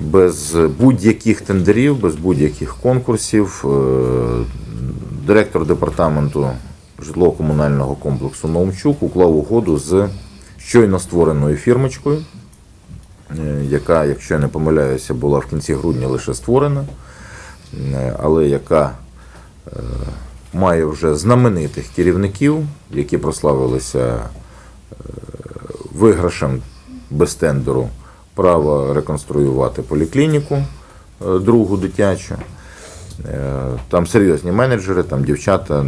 без будь-яких тендерів, без будь-яких конкурсів. е, Директор департаменту житлово-комунального комплексу Наумчук уклав угоду з щойно створеною фірмочкою, е, яка, якщо я не помиляюся, була в кінці грудня лише створена, е, але яка має вже знаменитих керівників, які прославилися виграшем без тендеру право реконструювати поліклініку е, другу дитячу. Е, Там серйозні менеджери, там дівчата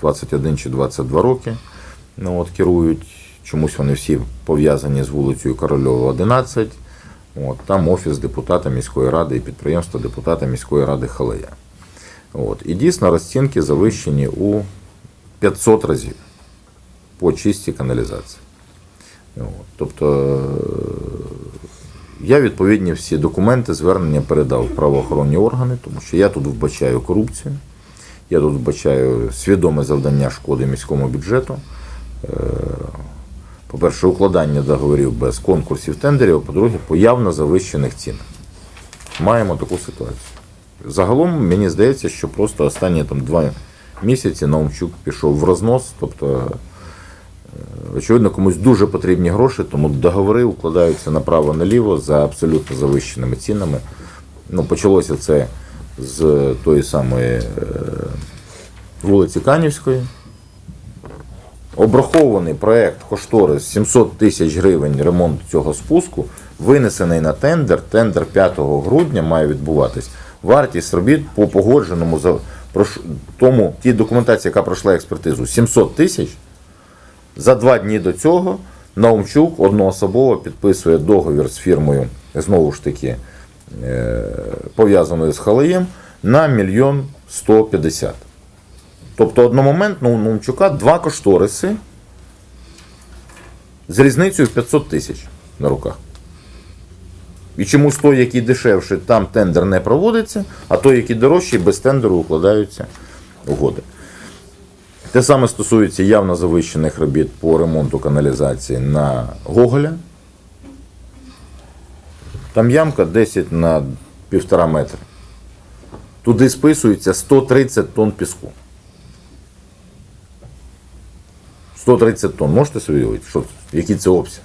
21 чи 22 роки ну, от, керують. Чомусь вони всі пов'язані з вулицею Корольова, 11. От, там офіс депутата міської ради і підприємство депутата міської ради Халея. От, і дійсно розцінки завищені у 500 разів по чистій каналізації. От, тобто е, я відповідні всі документи, звернення передав в правоохоронні органи, тому що я тут вбачаю корупцію, я тут вбачаю свідоме завдання шкоди міському бюджету. Е, По-перше, укладання договорів без конкурсів тендерів, а по-друге, по явно завищених цінах. Маємо таку ситуацію. Загалом мені здається, що просто останні там два місяці Наумчук пішов в рознос, тобто Очевидно, комусь дуже потрібні гроші, тому договори укладаються направо-наліво за абсолютно завищеними цінами. Ну, почалося це з тої самої е, вулиці Канівської. Обрахований проект кошторис 700 тисяч гривень ремонт цього спуску, винесений на тендер. Тендер 5 грудня має відбуватись. Вартість робіт по погодженому за тому тій документації, яка пройшла експертизу, 700 тисяч. За два дні до цього Наумчук одноособово підписує договір з фірмою, знову ж таки, е, пов'язаною з Халеєм, на мільйон 150. Тобто одномоментно у Наумчука два кошториси з різницею в 500 тисяч на руках. І чомусь той, який дешевший, там тендер не проводиться, а той, який дорожчий, без тендеру укладаються угоди. Те саме стосується явно завищених робіт по ремонту каналізації на Гоголя. Там ямка 10 на 1,5 метра. Туди списується 130 тонн піску. 130 тонн. Можете собі уявити, що, який це обсяг?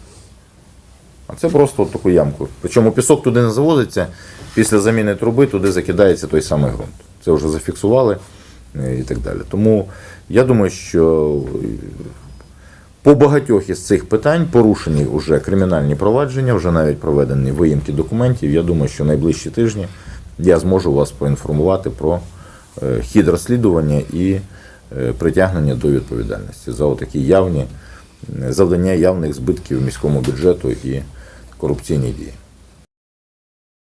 А це просто от таку ямку. Причому пісок туди не завозиться, після заміни труби туди закидається той самий ґрунт. Це вже зафіксували і так далі. Тому я думаю, що е, по багатьох із цих питань порушені вже кримінальні провадження, вже навіть проведені виїмки документів. Я думаю, що найближчі тижні я зможу вас поінформувати про е, хід розслідування і е, притягнення до відповідальності за такі явні е, завдання явних збитків міському бюджету і корупційні дії.